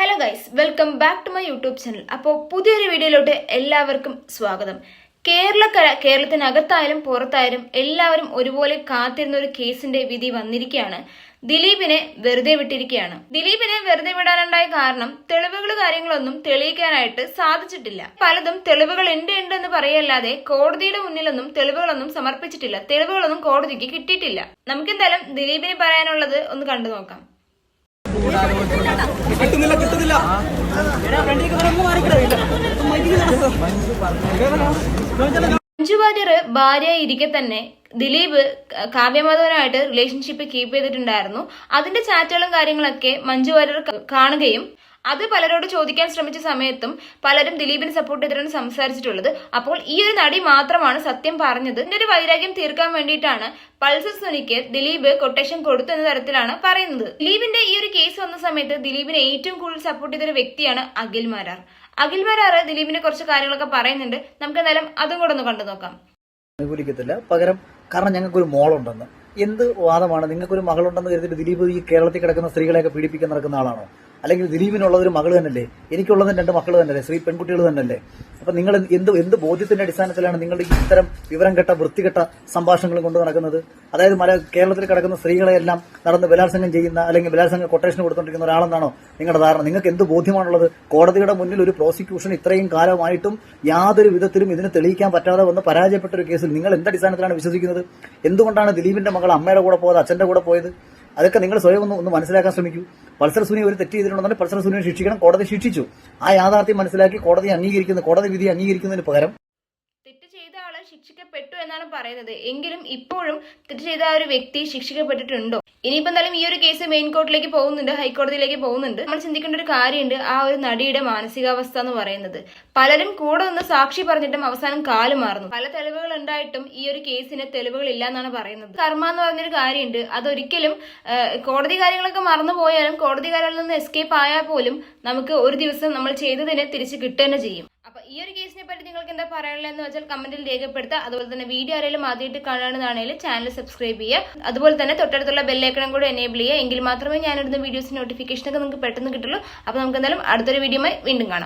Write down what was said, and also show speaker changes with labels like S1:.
S1: Hello guys welcome back to my YouTube channel അപ്പോൾ പുതിയൊരു വീഡിയോയിലോട്ട് എല്ലാവർക്കും സ്വാഗതം. കേരളക്കര കേരളത്തിനകത്തായാലും പുറത്തായാലും എല്ലാവരും ഒരുപോലെ കാത്തിരുന്ന ഒരു കേസിന്റെ വിധി വന്നിരിക്കുകയാണ്. ദിലീപിനെ വെറുതെ വിട്ടിരിക്കുകയാണ്. ദിലീപിനെ വെറുതെ വിടാനുണ്ടായ കാരണം തെളിവുകൾ കാര്യങ്ങളൊന്നും തെളിയിക്കാനായിട്ട് സാധിച്ചിട്ടില്ല. പലതും തെളിവുകൾ ഉണ്ട് ഉണ്ട് എന്ന് പറയല്ലാതെ കോടതിയുടെ മുന്നിലൊന്നും തെളിവുകളൊന്നും സമർപ്പിച്ചിട്ടില്ല. തെളിവുകളൊന്നും കോടതിക്ക് കിട്ടിയിട്ടില്ല. നമുക്കെന്തായാലും ദിലീപിനെ പറയാനുള്ളത് ഒന്ന് കണ്ടു നോക്കാം
S2: കിട്ടുന്നില്ല കിട്ടുന്നില്ല.
S1: മഞ്ജു വാര്യർ ഭാര്യയായി ഇരിക്കെ തന്നെ ദിലീപ് കാവ്യമാധവനായിട്ട് റിലേഷൻഷിപ്പ് കീപ്പ് ചെയ്തിട്ടുണ്ടായിരുന്നു. അതിന്റെ ചാറ്റുകളും കാര്യങ്ങളൊക്കെ മഞ്ജു വാര്യർ കാണുകയും അത് പലരോട് ചോദിക്കാൻ ശ്രമിച്ച സമയത്തും പലരും ദിലീപിനെ സപ്പോർട്ട് ചെയ്തിട്ടാണ് സംസാരിച്ചിട്ടുള്ളത്. അപ്പോൾ ഈ ഒരു നടി മാത്രമാണ് സത്യം പറഞ്ഞത്. ഇതിന്റെ ഒരു വൈരാഗ്യം തീർക്കാൻ വേണ്ടിയിട്ടാണ് പൾസർ സുനിക്ക് ദിലീപ് കൊട്ടേഷൻ കൊടുത്തു എന്ന തരത്തിലാണ് പറയുന്നത്. ദിലീപിന്റെ ഈ ഒരു കേസ് വന്ന സമയത്ത് ദിലീപിനെ ഏറ്റവും കൂടുതൽ സപ്പോർട്ട് ചെയ്ത ഒരു വ്യക്തിയാണ് അഖിൽ മാരാർ. അഖിൽ മാരാർ ദിലീപിനെ കുറച്ച് കാര്യങ്ങളൊക്കെ പറയുന്നുണ്ട്. നമുക്ക് എന്തായാലും അതും കൂടെ ഒന്ന് കണ്ടു നോക്കാം.
S3: അനുകൂലിക്കത്തില്ല. പകരം കാരണം ഞങ്ങൾക്കൊരു മോളുണ്ടെന്ന്. എന്ത് വാദമാണ്? നിങ്ങൾക്കൊരു മകളുണ്ടെന്ന് കരുതിയിട്ട് ദിലീപ് ഈ കേരളത്തിൽ കിടക്കുന്ന സ്ത്രീകളെയൊക്കെ പീഡിപ്പിക്കാൻ നടക്കുന്ന ആളാണോ? അല്ലെങ്കിൽ ദിലീപിനുള്ളത് ഒരു മകൾ തന്നെയല്ലേ? എനിക്കുള്ളതും രണ്ട് മക്കൾ തന്നെയല്ലേ? സ്ത്രീ പെൺകുട്ടികൾ തന്നെയല്ലേ? അപ്പൊ നിങ്ങൾ എന്ത് എന്ത് ബോധ്യത്തിന്റെ അടിസ്ഥാനത്തിലാണ് നിങ്ങൾ ഇത്തരം വിവരം കെട്ട വൃത്തികെട്ട സംഭാഷണങ്ങൾ കൊണ്ട് നടക്കുന്നത്? അതായത് മല കേരളത്തിൽ കിടക്കുന്ന സ്ത്രീകളെയെല്ലാം നടന്ന് ബലാത്സംഗം ചെയ്യുന്ന അല്ലെങ്കിൽ ബലാത്സംഗം കൊട്ടേഷൻ കൊടുത്തോണ്ടിരിക്കുന്ന ഒരാളെന്നാണോ നിങ്ങളുടെ ധാരണ? നിങ്ങൾക്ക് എന്ത് ബോധ്യമാണുള്ളത്? കോടതിയുടെ മുന്നിൽ ഒരു പ്രോസിക്യൂഷൻ ഇത്രയും കാലമായിട്ടും യാതൊരു വിധത്തിലും ഇതിന് തെളിയിക്കാൻ പറ്റാതെ വന്ന് പരാജയപ്പെട്ട ഒരു കേസിൽ നിങ്ങൾ എന്ത് അടിസ്ഥാനത്തിലാണ് വിശ്വസിക്കുന്നത്? എന്തുകൊണ്ടാണ് ദിലീപിന്റെ മകൾ അമ്മയുടെ കൂടെ പോയത് അച്ഛന്റെ കൂടെ പോയത്? അതൊക്കെ നിങ്ങൾ സ്വയം ഒന്ന് ഒന്ന് മനസ്സിലാക്കാൻ ശ്രമിക്കൂ. പൾസർ സുനി ഒരു തെറ്റ് ചെയ്തിട്ടുണ്ടെന്നുണ്ടെങ്കിൽ പൾസർ സുനിയെ ശിക്ഷിക്കണം കോടതി ശിക്ഷിച്ചു. ആ യാഥാർത്ഥ്യം മനസ്സിലാക്കി കോടതി അംഗീകരിക്കുന്നു കോടതി വിധി അംഗീകരിക്കുന്നതിന് പകരം
S1: ശിക്ഷിക്കപ്പെട്ടു എന്നാണ് പറയുന്നത്. എങ്കിലും ഇപ്പോഴും തെറ്റ് ചെയ്ത ആ ഒരു വ്യക്തി ശിക്ഷിക്കപ്പെട്ടിട്ടുണ്ടോ? ഇനിയിപ്പോ എന്തായാലും ഈ ഒരു കേസ് മെയിൻ കോർട്ടിലേക്ക് പോകുന്നുണ്ട് ഹൈക്കോടതിയിലേക്ക് പോകുന്നുണ്ട്. നമ്മൾ ചിന്തിക്കേണ്ട ഒരു കാര്യമുണ്ട് ആ ഒരു നടിയുടെ മാനസികാവസ്ഥ എന്ന് പറയുന്നത്. പലരും കൂടെ നിന്ന് സാക്ഷി പറഞ്ഞിട്ടും അവസാനം കാൽ മാറുന്നു. പല തെളിവുകൾ ഉണ്ടായിട്ടും ഈ ഒരു കേസിന് തെളിവുകൾ ഇല്ല എന്നാണ് പറയുന്നത്. കർമ്മ എന്ന് പറഞ്ഞൊരു കാര്യമുണ്ട്. അതൊരിക്കലും കോടതി കാര്യങ്ങളൊക്കെ മറന്നു പോയാലും കോടതി കാര്യങ്ങളിൽ നിന്ന് എസ്കേപ്പ് ആയാൽ പോലും നമുക്ക് ഒരു ദിവസം നമ്മൾ ചെയ്തതിനെ തിരിച്ച് കിട്ടുക തന്നെ ചെയ്യും. ഈ ഒരു കേസിനെ പറ്റി നിങ്ങൾക്ക് എന്താ പറയാനുള്ളത് എന്ന് വെച്ചാൽ കമന്റിൽ രേഖപ്പെടുത്തുക. അതുപോലെ തന്നെ വീഡിയോ ആരെങ്കിലും ആദ്യമായിട്ട് കാണുകയാണെന്നാണെങ്കിൽ ചാനൽ സബ്സ്ക്രൈബ് ചെയ്യുക. അതുപോലെ തന്നെ തൊട്ടടുത്തുള്ള ബെല്ലൈക്കണം കൂടെ എനേബിൾ ചെയ്യുക. എങ്കിൽ മാത്രമേ ഞാനിടുന്ന വീഡിയോസ് നോട്ടിഫിക്കേഷൻ ഒക്കെ നിങ്ങൾക്ക് പെട്ടെന്ന് കിട്ടുള്ളൂ. അപ്പൊ നമുക്ക് എന്തായാലും അടുത്തൊരു വീഡിയോയുമായി വീണ്ടും കാണാം.